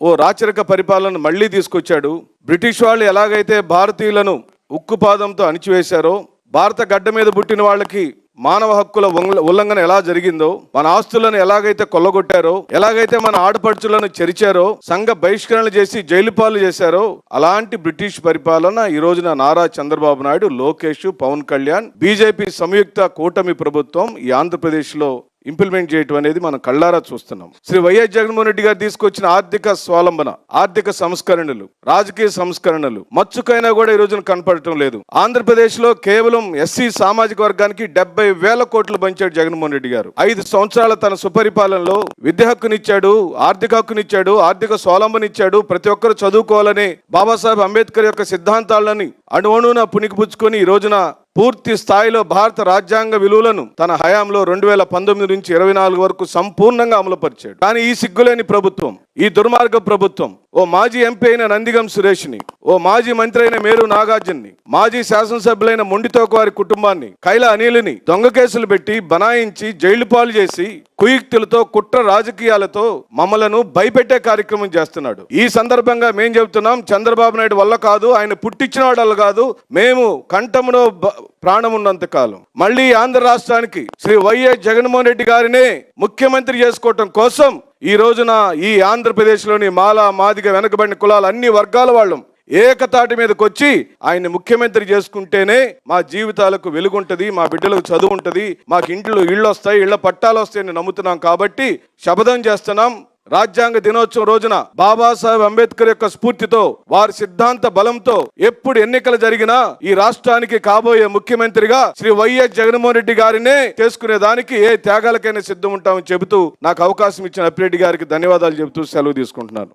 ఓ రాచరిక పరిపాలన మళ్ళీ తీసుకొచ్చాడు. బ్రిటిష్ వాళ్ళు ఎలాగైతే భారతీయులను ఉక్కుపాదంతో అణిచివేశారో భారత గడ్డ మీద పుట్టిన వాళ్ళకి మానవ హక్కుల ఉల్లంఘన ఎలా జరిగిందో మన ఆస్తులను ఎలాగైతే కొల్లగొట్టారో ఎలాగైతే మన ఆడపడుచులను చెరిచారో సంఘ బహిష్కరణ చేసి జైలు పాలు చేశారో అలాంటి బ్రిటిష్ పరిపాలన ఈ రోజున నారా చంద్రబాబు నాయుడు లోకేష్ పవన్ కళ్యాణ్ బీజేపీ సంయుక్త కూటమి ప్రభుత్వం ఈ ఆంధ్రప్రదేశ్లో ఇంప్లిమెంట్ చేయటం అనేది మనం కళ్ళారా చూస్తున్నాం. శ్రీ వైఎస్ జగన్మోహన్ రెడ్డి గారు తీసుకొచ్చిన ఆర్థిక స్వాలంబన ఆర్థిక సంస్కరణలు రాజకీయ సంస్కరణలు మచ్చుకైనా కూడా ఈ రోజున కనపడటం లేదు. ఆంధ్రప్రదేశ్లో కేవలం ఎస్సీ సామాజిక వర్గానికి డెబ్బై వేల కోట్లు పంచాడు జగన్మోహన్ రెడ్డి గారు. ఐదు సంవత్సరాల తన సుపరిపాలనలో విద్య హక్కునిచ్చాడు ఆర్థిక హక్కునిచ్చాడు ఆర్థిక స్వాలంబనిచ్చాడు ప్రతి ఒక్కరు చదువుకోవాలని బాబాసాహెబ్ అంబేద్కర్ యొక్క సిద్ధాంతాలని అణువణున పుణికిపుచ్చుకొని ఈ రోజున పూర్తి స్థాయిలో భారత రాజ్యాంగ విలువలను తన హయాంలో రెండు వేల పంతొమ్మిది నుంచి ఇరవై నాలుగు వరకు సంపూర్ణంగా అమలుపరిచాడు. కానీ ఈ సిగ్గులేని ప్రభుత్వం ఈ దుర్మార్గ ప్రభుత్వం ఓ మాజీ ఎంపీ అయిన నందిగం సురేష్ని ఓ మాజీ మంత్రి అయిన మేరు నాగార్జున్ని మాజీ శాసనసభ్యులైన మొండితోక వారి కుటుంబాన్ని కైల అనిల్ని దొంగ కేసులు పెట్టి బనాయించి జైలు పాలు చేసి కుయుక్తులతో కుట్ర రాజకీయాలతో మమ్మలను భయపెట్టే కార్యక్రమం చేస్తున్నాడు. ఈ సందర్భంగా మేం చెబుతున్నాం చంద్రబాబు నాయుడు వల్ల కాదు ఆయన పుట్టించిన వాడు కాదు మేము కంఠమును ప్రాణం ఉన్నంత కాలం మళ్ళీ ఆంధ్ర రాష్ట్రానికి శ్రీ వైఎస్ జగన్మోహన్ రెడ్డి గారినే ముఖ్యమంత్రి చేసుకోవటం కోసం ఈ రోజున ఈ ఆంధ్రప్రదేశ్లోని మాల మాదిగ వెనకబడిన కులాలు అన్ని వర్గాల వాళ్ళం ఏకతాటి మీదకి వచ్చి ఆయన్ని ముఖ్యమంత్రి చేసుకుంటేనే మా జీవితాలకు వెలుగుంటది మా బిడ్డలకు చదువు ఉంటుంది మాకు ఇంట్లో ఇళ్ళు వస్తాయి ఇళ్ళ పట్టాలు వస్తాయని నమ్ముతున్నాం కాబట్టి శపథం చేస్తున్నాం. రాజ్యాంగ దినోత్సవం రోజున బాబాసాహెబ్ అంబేద్కర్ యొక్క స్ఫూర్తితో వారి సిద్ధాంత బలంతో ఎప్పుడు ఎన్నికలు జరిగినా ఈ రాష్ట్రానికి కాబోయే ముఖ్యమంత్రిగా శ్రీ వైఎస్ జగన్మోహన్ రెడ్డి గారినే చేసుకునే దానికి ఏ త్యాగాలకైనా సిద్ధం ఉంటామని చెబుతూ నాకు అవకాశం ఇచ్చిన అప్పిరెడ్డి గారికి ధన్యవాదాలు చెబుతూ సెలవు తీసుకుంటున్నాను.